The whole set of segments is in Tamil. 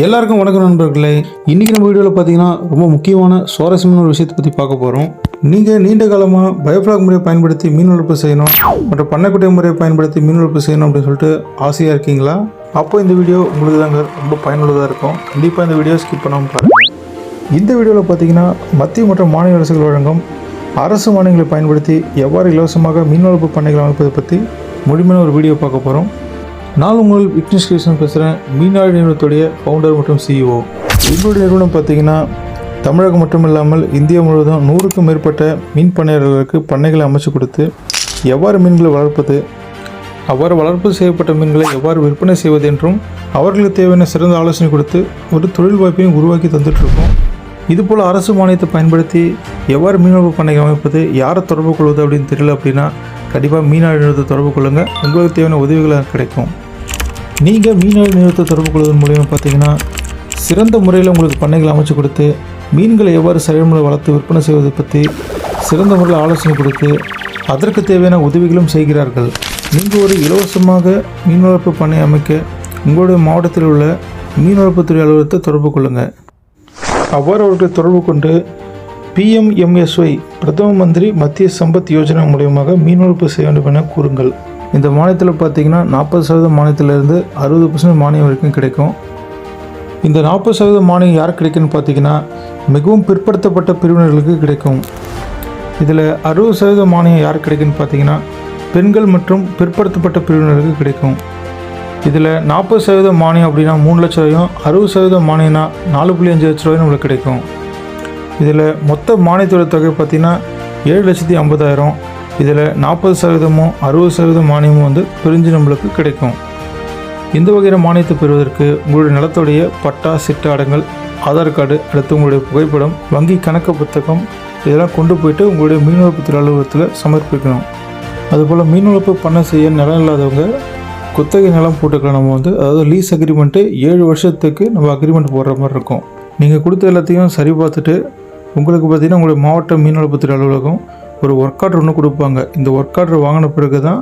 எல்லாருக்கும் வணக்கம் நண்பர்களே. இன்றைக்கி நம்ம வீடியோவில் பார்த்தீங்கன்னா ரொம்ப முக்கியமான சுவாரஸ்யமான ஒரு விஷயத்தை பற்றி பார்க்க போகிறோம் நீங்கள் நீண்ட காலமாக பயோஃப்ளாக் முறையை பயன்படுத்தி மீன் வளர்ப்பு செய்யணும் மற்றும் பண்ணைக்குட்டை முறையை பயன்படுத்தி மீன் வளர்ப்பு செய்யணும் அப்படின்னு சொல்லிட்டு ஆசையாக இருக்கீங்களா? அப்போ இந்த வீடியோ உங்களுக்கு தாங்க ரொம்ப பயனுள்ளதாக இருக்கும். கண்டிப்பாக இந்த வீடியோ ஸ்கிப் பண்ணாமல் பாருங்கள் இந்த வீடியோவில் பார்த்தீங்கன்னா மத்திய மற்றும் மாநில அரசுகள் வழங்கும் அரசு மானியங்களை பயன்படுத்தி எவ்வாறு இலவசமாக மீன் வளர்ப்பு பண்ணைகள் அமைப்பதை பற்றி முழுமையான ஒரு வீடியோ பார்க்க போகிறோம் நான் உங்கள் விக்னேஷ் கிருஷ்ணன் பேசுகிறேன் மீனாடு நிறுவனத்துடைய ஃபவுண்டர் மற்றும் சிஇஓ எங்களுடைய நிறுவனம் பார்த்தீங்கன்னா தமிழகம் மட்டும் இல்லாமல் இந்தியா முழுவதும் நூறுக்கும் மேற்பட்ட மீன் பண்ணையாளர்களுக்கு பண்ணைகளை அமைச்சு கொடுத்து எவ்வாறு மீன்களை வளர்ப்பது அவ்வாறு வளர்ப்பு செய்யப்பட்ட மீன்களை எவ்வாறு விற்பனை செய்வது என்றும் அவர்களுக்கு தேவையான சிறந்த ஆலோசனை கொடுத்து ஒரு தொழில் வாய்ப்பையும் உருவாக்கி தந்துட்டுருக்கோம். இதுபோல் அரசு மானியத்தை பயன்படுத்தி எவ்வாறு மீனவளர்ப்பு பண்ணைகள் அமைப்பது யாரை தொடர்பு கொள்வது அப்படின்னு தெரியல அப்படின்னா கண்டிப்பாக மீனாடு நிறுவனத்தை தொடர்பு கொள்ளுங்கள் உங்களுக்கு தேவையான உதவிகள் கிடைக்கும். நீங்கள் மீனாடு நிறுவனத்தை தொடர்பு கொள்வதன் மூலியமாக பார்த்தீங்கன்னா சிறந்த முறையில் உங்களுக்கு பண்ணைகள் அமைச்சு கொடுத்து மீன்களை எவ்வாறு செயல்முறை வளர்த்து விற்பனை செய்வதை பற்றி சிறந்த முறையில் ஆலோசனை கொடுத்து அதற்கு தேவையான உதவிகளும் செய்கிறார்கள். நீங்கள் ஒரு இலவசமாக மீன் வளர்ப்பு பண்ணை அமைக்க உங்களுடைய மாவட்டத்தில் உள்ள மீன் வளர்ப்புத்துறை அலுவலகத்தை தொடர்பு கொள்ளுங்கள் அவ்வாறு அவர்களை தொடர்பு கொண்டு பிஎம்எம்எஸ்ஒய் பிரதம மந்திரி மத்திய சம்பத் யோஜனா மூலியமாக மீன் வளர்ப்பு செய்ய வேண்டும் என கூறுங்கள். இந்த மானியத்தில் பார்த்தீங்கன்னா நாற்பது சதவீதம் மானியத்திலிருந்து அறுபது பர்சன்ட் மானியம் வரைக்கும் கிடைக்கும். இந்த நாற்பது சதவீதம் மானியம் யார் கிடைக்குன்னு பார்த்தீங்கன்னா மிகவும் பிற்படுத்தப்பட்ட பிரிவினர்களுக்கு கிடைக்கும். இதில் அறுபது சதவீதம் மானியம் யார் கிடைக்குன்னு பார்த்தீங்கன்னா பெண்கள் மற்றும் பிற்படுத்தப்பட்ட பிரிவினருக்கு கிடைக்கும். இதில் நாற்பது சதவீதம் மானியம் அப்படின்னா மூணு லட்ச ரூபாயும் அறுபது சதவீதம் மானியம்னா நாலு புள்ளி அஞ்சு லட்ச ரூபாயும் நம்மளுக்கு கிடைக்கும். இதில் மொத்த மானியத்தோட தொகை பார்த்தீங்கன்னா ஏழு லட்சத்தி ஐம்பதாயிரம். இதில் நாற்பது சதவீதமும் அறுபது சதவீதம் மானியமும் வந்து பிரிஞ்சு நம்மளுக்கு கிடைக்கும். இந்த வகையான மானியத்தை பெறுவதற்கு உங்களுடைய நிலத்துடைய பட்டா சிட்டாடங்கள் அடங்கல் ஆதார் கார்டு அடுத்து உங்களுடைய புகைப்படம் வங்கி கணக்கு புத்தகம் இதெல்லாம் கொண்டு போயிட்டு உங்களுடைய மீன் வளர்ப்புத்துறை அலுவலகத்தில் சமர்ப்பிக்கணும். அதுபோல் மீன் வளர்ப்பு பண்ண செய்ய நிலம் இல்லாதவங்க குத்தகை நிலம் போட்டுக்கலாம். நம்ம வந்து அதாவது லீஸ் அக்ரிமெண்ட்டு ஏழு வருஷத்துக்கு நம்ம அக்ரிமெண்ட் போடுற மாதிரி இருக்கும். நீங்கள் கொடுத்த எல்லாத்தையும் சரி பார்த்துட்டு உங்களுக்கு பார்த்தீங்கன்னா உங்களுடைய மாவட்ட மீன் வளர்ப்புத்துறை அலுவலகம் ஒரு ஒர்க் ஆர்டர் ஒன்று கொடுப்பாங்க. இந்த ஒர்க் ஆர்டர் வாங்கின பிறகு தான்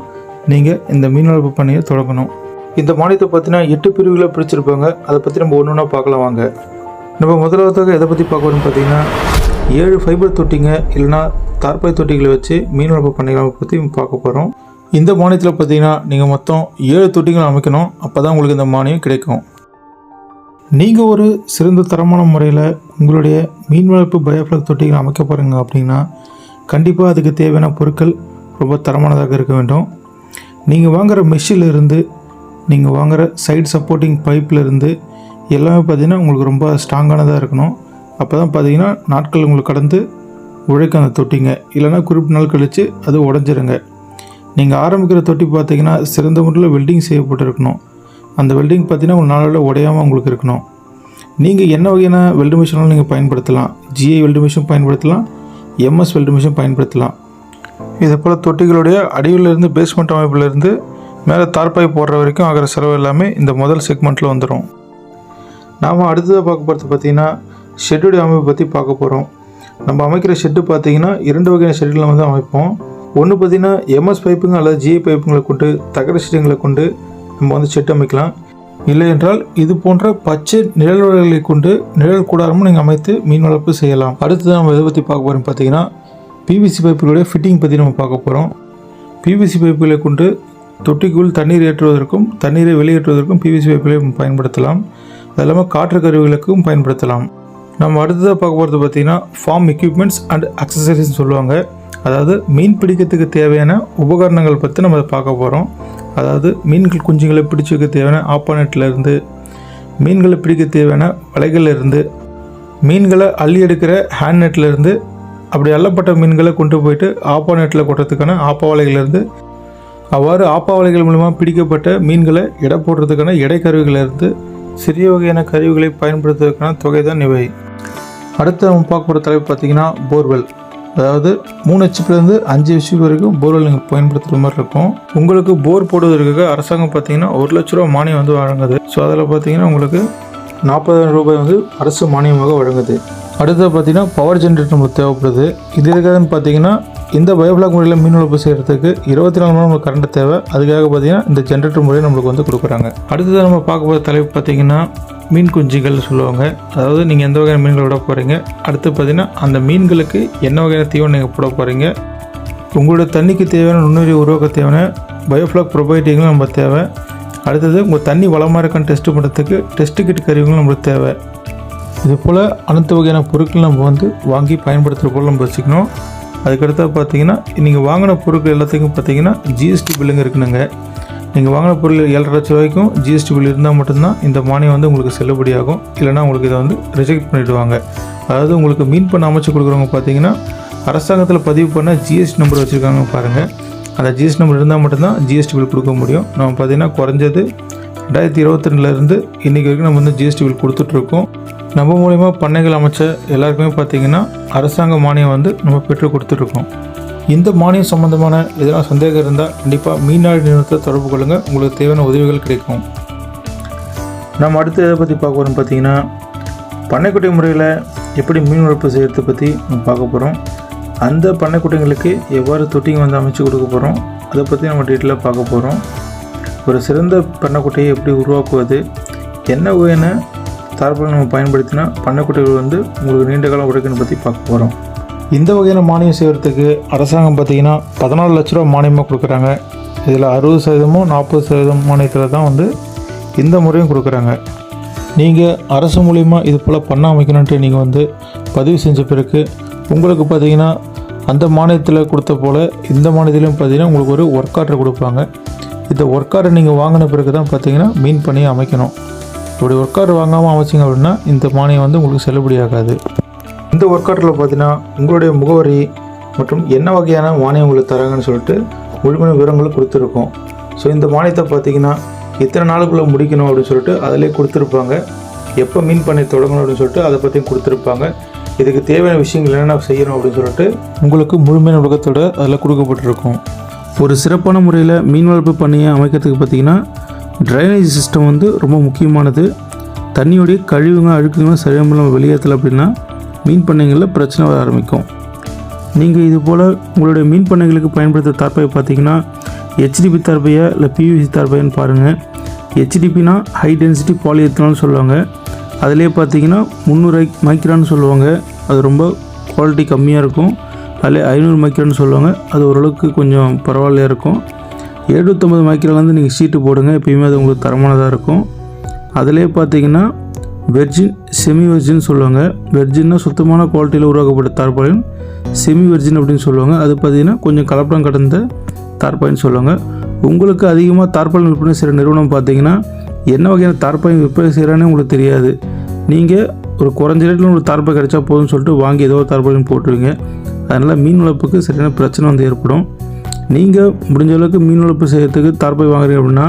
நீங்கள் இந்த மீன் வளர்ப்பு பண்ணையை தொடங்கணும். இந்த மானியத்தை பார்த்தீங்கன்னா எட்டு பிரிவுகளை பிரிச்சிருப்பாங்க. அதை பற்றி நம்ம ஒன்று ஒன்றா பார்க்கலாம் வாங்க. நம்ம முதலாவதாக எதை பற்றி பார்க்கணும்னு பார்த்தீங்கன்னா ஏழு ஃபைபர் தொட்டிங்க இல்லைனா தார்பாய் தொட்டிகளை வச்சு மீன் வளர்ப்பு பண்ணைகளை பற்றி பார்க்க போகிறோம் இந்த மானியத்தில் பார்த்தீங்கன்னா நீங்கள் மொத்தம் ஏழு தொட்டிகள் அமைக்கணும். அப்போ தான் உங்களுக்கு இந்த மானியம் கிடைக்கும். நீங்கள் ஒரு சிறந்த தரமான முறையில் உங்களுடைய மீன் வளர்ப்பு பயோஃப்ளக் தொட்டிகள் அமைக்க போகிறீங்க அப்படின்னா கண்டிப்பாக அதுக்கு தேவையான பொருட்கள் ரொம்ப தரமானதாக இருக்க வேண்டும். நீங்கள் வாங்குகிற மெஷிலிருந்து இருந்து நீங்கள் வாங்குகிற சைட் சப்போர்ட்டிங் பைப்பில் எல்லாமே பார்த்தீங்கன்னா உங்களுக்கு ரொம்ப ஸ்ட்ராங்கானதாக இருக்கணும். அப்போ தான் பார்த்தீங்கன்னா நாட்கள் உங்களுக்கு கடந்து உழைக்க அந்த தொட்டிங்க. இல்லைன்னா குறிப்பிட்ட நாள் கழித்து அது உடஞ்சிருங்க. நீங்கள் ஆரம்பிக்கிற தொட்டி பார்த்தீங்கன்னா சிறந்த முறையில் வெல்டிங் செய்யப்பட்டிருக்கணும். அந்த வெல்டிங் பார்த்தீங்கன்னா ஒரு நாளில் உடையாமல் உங்களுக்கு இருக்கணும். நீங்கள் என்ன வகையான வெல்டு மிஷினாலும் நீங்கள் பயன்படுத்தலாம். ஜிஐ வெல்டு மிஷின் பயன்படுத்தலாம். எம்எஸ் வெல்டு மிஷின் பயன்படுத்தலாம். இதே போல் தொட்டிகளுடைய அடியிலிருந்து பேஸ்மெண்ட் அமைப்பிலிருந்து மேலே தார்பாய் போடுற வரைக்கும் ஆகிற செலவு எல்லாமே இந்த முதல் செக்மெண்ட்டில் வந்துடும் நாம் அடுத்ததாக பார்க்க போகிறது பார்த்தீங்கன்னா ஷெட்டுடைய அமைப்பை பற்றி பார்க்க போகிறோம் நம்ம அமைக்கிற ஷெட்டு பார்த்தீங்கன்னா இரண்டு வகையான ஷெட்டில் வந்து அமைப்போம். ஒன்று பார்த்தீங்கன்னா எம்எஸ் பைப்புங்க அல்லது ஜிஐ பைப்புங்களை கொண்டு தகர ஷெட்டுங்களை கொண்டு நம்ம வந்து செட் அமைக்கலாம். இல்லை என்றால் இது போன்ற பச்சை நிழல் கொண்டு நிழல் கூடாரமும் நீங்கள் அமைத்து மீன் வளர்ப்பு செய்யலாம். அடுத்தது நம்ம இதை பற்றி பார்க்க போகிறோம் பார்த்தீங்கன்னா பிவிசி பைப்புகளுடைய ஃபிட்டிங் பற்றி நம்ம பார்க்க போகிறோம் பிவிசி பைப்புகளை கொண்டு தொட்டிக்குள் தண்ணீர் ஏற்றுவதற்கும் தண்ணீரை வெளியேற்றுவதற்கும் பிவிசி பைப்புகளை நம்ம பயன்படுத்தலாம். அது இல்லாமல் காற்று கருவிகளுக்கும் பயன்படுத்தலாம். நம்ம அடுத்ததாக பார்க்க போகிறது பார்த்தீங்கன்னா ஃபார்ம் எக்யூப்மெண்ட்ஸ் அண்ட் அக்சசரிஸ்ன்னு சொல்லுவாங்க. அதாவது மீன் பிடிக்கிறதுக்கு தேவையான உபகரணங்கள் பற்றி நம்ம பார்க்க போகிறோம் அதாவது மீன்கள் குஞ்சுகளை பிடிச்சிக்க தேவையான ஆப்பானெட்டில் மீன்களை பிடிக்க தேவையான வலைகள்லேருந்து மீன்களை அள்ளி எடுக்கிற ஹேண்ட் நெட்லேருந்து அப்படி அள்ளப்பட்ட மீன்களை கொண்டு போயிட்டு ஆப்பா நெட்டில் கொட்டுறதுக்கான ஆப்பா வலைகளிலிருந்து அவ்வாறு ஆப்பா வலைகள் மூலமாக பிடிக்கப்பட்ட மீன்களை எடை போடுறதுக்கான எடை கருவிகளிலிருந்து சிறிய வகையான கருவிகளை பயன்படுத்துவதற்கான தொகை தான் இவை. அடுத்து நம்ம பார்க்க போகிற தலைப்பு பார்த்திங்கன்னா போர்வெல். அதாவது மூணு ஹெச்பிலேருந்து அஞ்சு ஹெச்பி வரைக்கும் போர்வெல் நீங்கள் பயன்படுத்துகிற மாதிரி இருக்கும். உங்களுக்கு போர் போடுவதற்காக அரசாங்கம் பார்த்தீங்கன்னா ஒரு லட்ச ரூபா மானியம் வந்து வழங்குது. ஸோ அதில் பார்த்தீங்கன்னா உங்களுக்கு நாற்பதாயிரம் ரூபாய் வந்து அரசு மானியமாக வழங்குது. அடுத்தது பார்த்தீங்கன்னா பவர் ஜென்ரேட்டர் நம்மளுக்கு தேவைப்படுது. இது எதுக்காகன்னு பார்த்தீங்கன்னா இந்த பயோபிளாக் முறையில் மீன் வளர்ப்பு செய்கிறதுக்கு இருபத்தி நாலு மணி நம்மளுக்கு கரண்ட் தேவை. அதுக்காக பார்த்தீங்கன்னா இந்த ஜென்ரேட்டர் முறையை நம்மளுக்கு வந்து கொடுக்குறாங்க. அடுத்தது நம்ம பார்க்க போகிற தலைப்பு பார்த்தீங்கன்னா மீன் குஞ்சுகள்னு சொல்லுவாங்க. அதாவது நீங்கள் எந்த வகையான மீன்கள் விட போகிறீங்க அடுத்து பார்த்தீங்கன்னா அந்த மீன்களுக்கு என்ன வகையான தீவனம் நீங்கள் போட போகிறீங்க உங்களோட தண்ணிக்கு தேவையான நுண்ணுயிரி உருவாக்க தேவையான பயோஃப்ளாக் ப்ரொபைட்டிங்களும் நம்ம தேவை. அடுத்தது உங்கள் தண்ணி வளமாக இருக்கான்னு டெஸ்ட் பண்ணுறதுக்கு டெஸ்ட்டு கிட் கருவிகளும் நம்மளுக்கு தேவை. இது போல் அனைத்து வகையான பொருட்கள் நம்ம வந்து வாங்கி பயன்படுத்துகிற போல் நம்ம வச்சுக்கணும். அதுக்கடுத்து பார்த்தீங்கன்னா நீங்கள் வாங்கின பொருட்கள் எல்லாத்துக்கும் பார்த்தீங்கன்னா ஜிஎஸ்டி பில்லுங்க இருக்குனுங்க நீங்கள் வாங்கின பொருள் ஏழரை லட்சம் ரூபாய்க்கும் ஜிஎஸ்டி பில் இருந்தால் மட்டும்தான் இந்த மானியம் வந்து உங்களுக்கு செல்லுபடியாகும். இல்லைனா உங்களுக்கு இதை வந்து ரிஜெக்ட் பண்ணிவிடுவாங்க அதாவது உங்களுக்கு மீன் பண்ண அமைச்சு கொடுக்குறவங்க பார்த்தீங்கன்னா அரசாங்கத்தில் பதிவு பண்ண ஜிஎஸ்டி நம்பர் வச்சுருக்காங்க பாருங்கள் அந்த ஜிஎஸ்டி நம்பர் இருந்தால் மட்டும்தான் ஜிஎஸ்டி பில் கொடுக்க முடியும். நம்ம பார்த்தீங்கன்னா குறைஞ்சது ரெண்டாயிரத்தி இருபத்தி ரெண்டுலேருந்து இன்றைக்கி வரைக்கும் நம்ம வந்து ஜிஎஸ்டி பில் கொடுத்துட்ருக்கோம் நம்ம மூலிமா பண்ணைகள் அமைச்ச எல்லாருக்குமே பார்த்தீங்கன்னா அரசாங்க மானியம் வந்து நம்ம பெற்று கொடுத்துட்ருக்கோம் இந்த மானியம் சம்மந்தமான எதனா சந்தேகம் இருந்தால் கண்டிப்பாக மீனாடி நிறுவனத்தை தொடர்பு கொள்ளுங்கள் உங்களுக்கு தேவையான உதவிகள் கிடைக்கும். நம்ம அடுத்து எதை பற்றி பார்க்க போகிறோம் பார்த்தீங்கன்னா பண்ணைக்குட்டி முறையில் எப்படி மீன் வளர்ப்பு செய்கிறத பற்றி நம்ம பார்க்க போகிறோம் அந்த பண்ணைக்குட்டிங்களுக்கு எவ்வாறு தொட்டிங்க வந்து அமைச்சு கொடுக்க போகிறோம் அதை பற்றி நம்ம டீட்டெயிலாக பார்க்க போகிறோம் ஒரு சிறந்த பண்ணைக்குட்டையை எப்படி உருவாக்குவது என்ன வகையான தரப்பில் நம்ம பயன்படுத்தினா பண்ணைக்குட்டிகள் வந்து உங்களுக்கு நீண்ட காலம் உடைக்கணும் பற்றி பார்க்க போகிறோம் இந்த வகையான மானியம் செய்கிறதுக்கு அரசாங்கம் பார்த்தீங்கன்னா பதினாலு லட்ச ரூபா மானியமாக கொடுக்குறாங்க. இதில் அறுபது சதவீதமும் நாற்பது சதவீதம் மானியத்தில் தான் வந்து இந்த முறையும் கொடுக்குறாங்க. நீங்கள் அரசு மூலிமா இது போல் பண்ண அமைக்கணுன்ட்டு நீங்கள் வந்து பதிவு செஞ்ச பிறகு உங்களுக்கு பார்த்தீங்கன்னா அந்த மானியத்தில் கொடுத்த போல் இந்த மானியத்திலையும் பார்த்தீங்கன்னா உங்களுக்கு ஒரு ஒர்க் ஆர்டர் கொடுப்பாங்க. இந்த ஒர்க் ஆர்டர் நீங்கள் வாங்கின பிறகு தான் பார்த்தீங்கன்னா மீன் பண்ணி அமைக்கணும். இப்படி ஒர்க் ஆர்டர் வாங்காமல் அமைச்சிங்க அப்படின்னா இந்த மானியம் வந்து உங்களுக்கு செல்லுபடியாகாது. இந்த ஒர்க் அவுட்டில் பார்த்தீங்கன்னா உங்களுடைய முகவரி மற்றும் என்ன வகையான மானியம் உங்களுக்கு தராங்கன்னு சொல்லிட்டு முழுமையான விவரங்களும் கொடுத்துருக்கோம். ஸோ இந்த மானியத்தை பார்த்தீங்கன்னா இத்தனை நாளுக்குள்ளே முடிக்கணும் அப்படின்னு சொல்லிட்டு அதிலே கொடுத்துருப்பாங்க. எப்போ மீன் பண்ணி தொடங்கணும் அப்படின்னு சொல்லிட்டு அதை பற்றியும் கொடுத்துருப்பாங்க. இதுக்கு தேவையான விஷயங்கள் என்னென்ன செய்யணும் அப்படின்னு சொல்லிட்டு உங்களுக்கு முழுமையான உலகத்தோடு அதில் கொடுக்கப்பட்டிருக்கும். ஒரு சிறப்பான முறையில் மீன் வளர்ப்பு பண்ணையை அமைக்கிறதுக்கு பார்த்தீங்கன்னா ட்ரைனேஜ் சிஸ்டம் வந்து ரொம்ப முக்கியமானது. தண்ணியோடைய கழிவுங்க அழுக்குங்க சரியாமல் வெளியேற்றலை அப்படின்னா மீன் பண்ணைகளில் பிரச்சனை வர ஆரம்பிக்கும். நீங்கள் இது போல் உங்களுடைய மீன் பண்ணைகளுக்கு பயன்படுத்த தார்பாய் பார்த்தீங்கன்னா ஹெச்டிபி தார்பையா இல்லை பிவிசி தார்பையான்னு பாருங்கள் ஹெச்டிபினா ஹை டென்சிட்டி பாலிஎத்தனால்னு சொல்லுவாங்க. அதிலே பார்த்தீங்கன்னா முந்நூறு மைக்ரான்னு சொல்லுவாங்க. அது ரொம்ப குவாலிட்டி கம்மியாக இருக்கும். அதில் ஐநூறு மைக்ரான்னு சொல்லுவாங்க. அது ஓரளவுக்கு கொஞ்சம் பரவாயில்லையா இருக்கும். எழுநூற்றம்பது மைக்ராலேருந்து நீங்கள் சீட்டு போடுங்க. எப்பயுமே அது உங்களுக்கு தரமானதாக இருக்கும். அதிலே பார்த்தீங்கன்னா வெர்ஜின் செமி வெர்ஜின் சொல்லுவாங்க. வெர்ஜின்னா சுத்தமான குவாலிட்டியில் உருவாக்கப்பட்ட தார்பாலின் செமி வெர்ஜின் அப்படின்னு சொல்லுவாங்க. அது பார்த்தீங்கன்னா கொஞ்சம் கலப்படம் கடந்த தார்பாலின்னு சொல்லுவாங்க. உங்களுக்கு அதிகமாக தார்பாலின் விற்பனை செய்கிற நிறுவனம் பார்த்தீங்கன்னா என்ன வகையான தார்பாலின் விற்பனை செய்கிறானே உங்களுக்கு தெரியாது. நீங்கள் ஒரு குறைஞ்ச ரேட்டில் உங்களுக்கு தார்பாய் கிடைச்சா போதும்னு சொல்லிட்டு வாங்கி ஏதோ ஒரு தார்பாலின் போட்டுருவீங்க அதனால் மீன் வளர்ப்புக்கு சரியான பிரச்சனை வந்து ஏற்படும். நீங்கள் முடிஞ்ச அளவுக்கு மீன் வளர்ப்பு செய்கிறதுக்கு தார்பாய் வாங்குறீங்க அப்படின்னா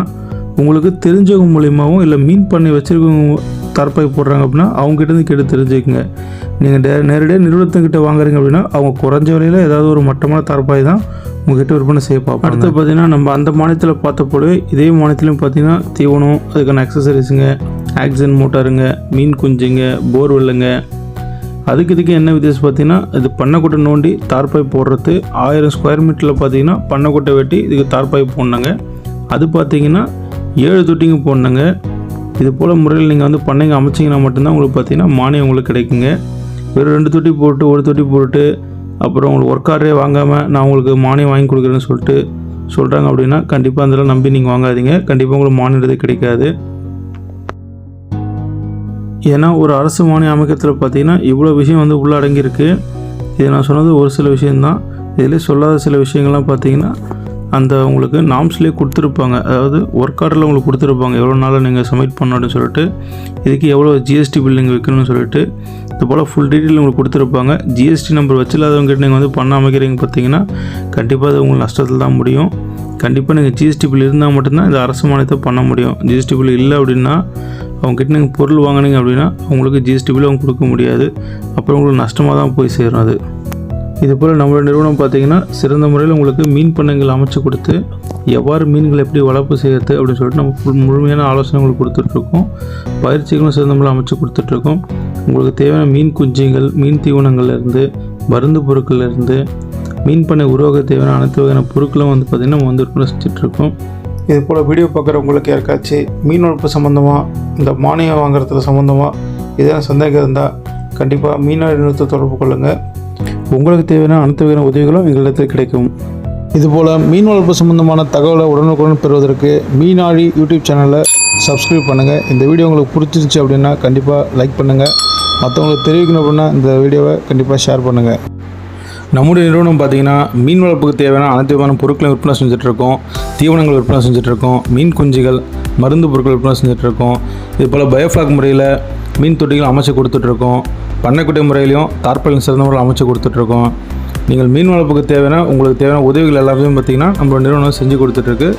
உங்களுக்கு தெரிஞ்சவங்க மூலியமாகவும் இல்லை மீன் பண்ணை வச்சுருக்கவங்க தார்பாய் போடுறாங்க அப்படின்னா அவங்ககிட்ட கேட்டு தெரிஞ்சுக்கங்க. நீங்கள் டே நேரடியாக நிறுவனத்துக்கிட்ட வாங்குறீங்க அப்படின்னா அவங்க குறைஞ்ச விலையில் ஏதாவது ஒரு மட்டமான தார்பாய் தான் உங்ககிட்ட விற்பனை செய்ய பார்ப்போம் அடுத்து பார்த்தீங்கன்னா நம்ம அந்த மாநிலத்தில் பார்த்த போலவே இதே மாநிலத்திலும் பார்த்தீங்கன்னா தீவனம் அதுக்கான அக்சசரிஸுங்க ஆக்சிஜன் மோட்டாருங்க மீன் குஞ்சுங்க போர்வெல்லுங்க அதுக்கு இதுக்கு என்ன வித்தியாசம் பார்த்தீங்கன்னா இது பண்ணைக்குட்டை நோண்டி தார்பாய் போடுறது ஆயிரம் ஸ்கொயர் மீட்டரில் பார்த்தீங்கன்னா பண்ணைக்குட்டை வெட்டி இதுக்கு தார்பாய் போடணுங்க. அது பார்த்தீங்கன்னா ஏழு தொட்டிங்க போடணுங்க. இது போல் முறையில் நீங்கள் வந்து பண்ணைங்க அமைச்சிங்கன்னா மட்டும்தான் உங்களுக்கு பார்த்தீங்கன்னா மானியம் உங்களுக்கு கிடைக்குங்க. வெறும் ரெண்டு தொட்டி போட்டு ஒரு தொட்டி போட்டு அப்புறம் உங்களுக்கு ஒர்க் ஆர்டரே வாங்காமல் நான் உங்களுக்கு மானியம் வாங்கி கொடுக்குறேன்னு சொல்லிட்டு சொல்கிறாங்க அப்படின்னா கண்டிப்பாக அதெல்லாம் நம்பி நீங்கள் வாங்காதீங்க. கண்டிப்பாக உங்களுக்கு மானியது கிடைக்காது. ஏன்னா ஒரு அரசு மானிய அமைக்கத்தில் பார்த்தீங்கன்னா இவ்வளோ விஷயம் வந்து உள்ளடங்கியிருக்கு இது நான் சொன்னது ஒரு சில விஷயந்தான் இதில் சொல்லாத சில விஷயங்கள்லாம் பார்த்தீங்கன்னா அந்த உங்களுக்கு நாம்ஸ்லேயே கொடுத்துருப்பாங்க. அதாவது ஒர்க் ஆர்டரில் உங்களுக்கு கொடுத்துருப்பாங்க. எவ்வளோ நாளில் நீங்கள் சப்மிட் பண்ணணும்னு சொல்லிட்டு இதுக்கு எவ்வளோ ஜிஎஸ்டி பில் நீங்கள் வைக்கணும்னு சொல்லிட்டு இது போல் ஃபுல் டீட்டெயில் உங்களுக்கு கொடுத்துருப்பாங்க. ஜிஎஸ்டி நம்பர் வச்சில்லாதவங்ககிட்ட நீங்கள் வந்து பண்ண அமைக்கிறீங்க பார்த்தீங்கன்னா கண்டிப்பாக அது உங்களுக்கு நஷ்டத்தில் தான் முடியும். கண்டிப்பாக நீங்கள் ஜிஎஸ்டி பில் இருந்தால் மட்டும்தான் இந்த அரசு மானியத்தை பண்ண முடியும். ஜிஎஸ்டி பில் இல்லை அப்படின்னா அவங்ககிட்ட நீங்கள் பொருள் வாங்கினீங்க அப்படின்னா உங்களுக்கு ஜிஎஸ்டி பில் அவங்க கொடுக்க முடியாது. அப்புறம் உங்களுக்கு நஷ்டமாக தான் போய் சேரும் அது. இது போல் நம்மளோட நிறுவனம் பார்த்தீங்கன்னா சிறந்த முறையில் உங்களுக்கு மீன் பண்ணைகள் அமைச்சு கொடுத்து எவ்வாறு மீன்களை எப்படி வளர்ப்பு செய்யறது அப்படின்னு சொல்லிட்டு நம்ம முழுமையான ஆலோசனை உங்களுக்கு கொடுத்துட்ருக்கோம். பயிற்சிகளும் சிறந்த முறையில் அமைச்சு கொடுத்துட்ருக்கோம். உங்களுக்கு தேவையான மீன் குஞ்சுகள் மீன் தீவனங்கள்லேருந்து மருந்து பொருட்கள்லேருந்து மீன் பண்ணை உருவாக்க தேவையான அனைத்து வகையான பொருட்களும் வந்து பார்த்திங்கன்னா நம்ம வந்து விற்பனை இது போல் வீடியோ பார்க்குறவங்களுக்கு யாருக்காச்சும் மீன் வளர்ப்பு சம்மந்தமாக இந்த மானியம் வாங்குறதுல சம்மந்தமாக எதனா சந்தேகம் இருந்தால் கண்டிப்பாக மீனவர் நிறுவனத்தை தொடர்பு கொள்ளுங்கள் உங்களுக்கு தேவையான அனைத்து வகையான உதவிகளும் எங்களிடத்தில் கிடைக்கும். இதுபோல் மீன் வளர்ப்பு சம்பந்தமான தகவலை உடனுக்குடன் பெறுவதற்கு மீனாழி யூடியூப் சேனலை சப்ஸ்கிரைப் பண்ணுங்கள் இந்த வீடியோ உங்களுக்கு பிடிச்சிருந்துச்சி அப்படின்னா கண்டிப்பாக லைக் பண்ணுங்கள் மற்றவங்களுக்கு தெரிவிக்கணும் அப்படின்னா இந்த வீடியோவை கண்டிப்பாக ஷேர் பண்ணுங்கள் நம்முடைய நிறுவனம் பார்த்தீங்கன்னா மீன் வளர்ப்புக்கு தேவையான அனைத்து விதமான பொருட்களையும் விற்பனை செஞ்சுட்ருக்கோம் தீவனங்கள் விற்பனை செஞ்சுட்ருக்கோம் மீன் குஞ்சுகள் மருந்து பொருட்கள் விற்பனை செஞ்சுட்ருக்கோம் இது போல் பயோஃப்ளாக் முறையில் மீன் தொட்டிகள் அமைச்சு கொடுத்துட்ருக்கோம். பண்ணக்கூடிய முறையிலையும் தார்பாலின் சிறந்த முறையில் அமைச்சு கொடுத்துட்ருக்கோம். நீங்கள் மீன் வளர்ப்புக்கு தேவையான உங்களுக்கு தேவையான உதவிகள் எல்லாத்தையும் பார்த்தீங்கன்னா நம்மளோட நிறுவனம் செஞ்சு கொடுத்துட்ருக்கு.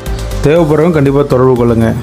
தேவைப்படுறவங்க கண்டிப்பாக தொடர்பு கொள்ளுங்கள்